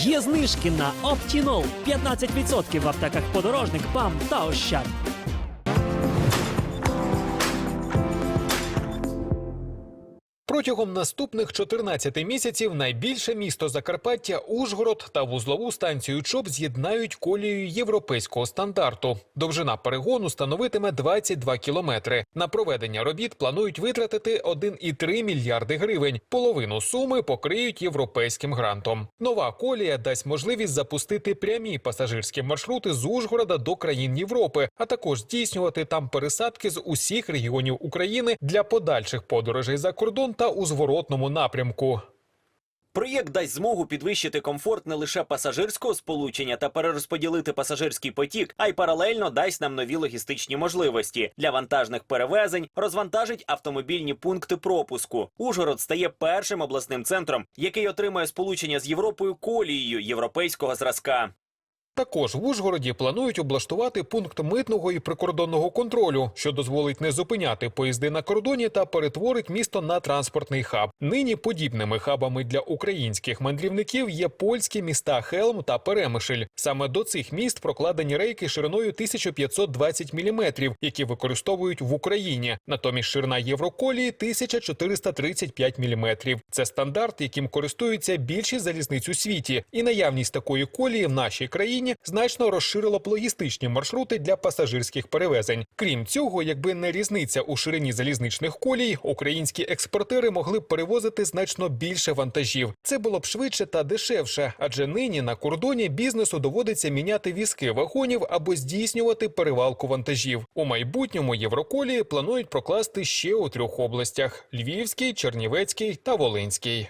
Є знижки на Optinol 15% в аптеках подорожник, ПАМ та Ощад. Протягом наступних 14 місяців найбільше місто Закарпаття Ужгород та вузлову станцію ЧОП з'єднають колією європейського стандарту. Довжина перегону становитиме 22 кілометри. На проведення робіт планують витратити 1,3 мільярди гривень. Половину суми покриють європейським грантом. Нова колія дасть можливість запустити прямі пасажирські маршрути з Ужгорода до країн Європи, а також здійснювати там пересадки з усіх регіонів України для подальших подорожей за кордон та у зворотному напрямку. Проєкт дасть змогу підвищити комфорт не лише пасажирського сполучення та перерозподілити пасажирський потік, а й паралельно дасть нам нові логістичні можливості для вантажних перевезень, розвантажить автомобільні пункти пропуску. Ужгород стає першим обласним центром, який отримує сполучення з Європою колією європейського зразка. Також в Ужгороді планують облаштувати пункт митного і прикордонного контролю, що дозволить не зупиняти поїзди на кордоні та перетворить місто на транспортний хаб. Нині подібними хабами для українських мандрівників є польські міста Хелм та Перемишль. Саме до цих міст прокладені рейки шириною 1520 мм, які використовують в Україні. Натомість ширина Євроколії 1435 мм. Це стандарт, яким користуються більшість залізниць у світі, і наявність такої колії в нашій країні значно розширила б логістичні маршрути для пасажирських перевезень. Крім цього, якби не різниця у ширині залізничних колій, українські експортери могли б перевозити значно більше вантажів. Це було б швидше та дешевше, адже нині на кордоні бізнесу доводиться міняти візки вагонів або здійснювати перевалку вантажів. У майбутньому Євроколії планують прокласти ще у трьох областях: Львівській, Чернівецькій та Волинській.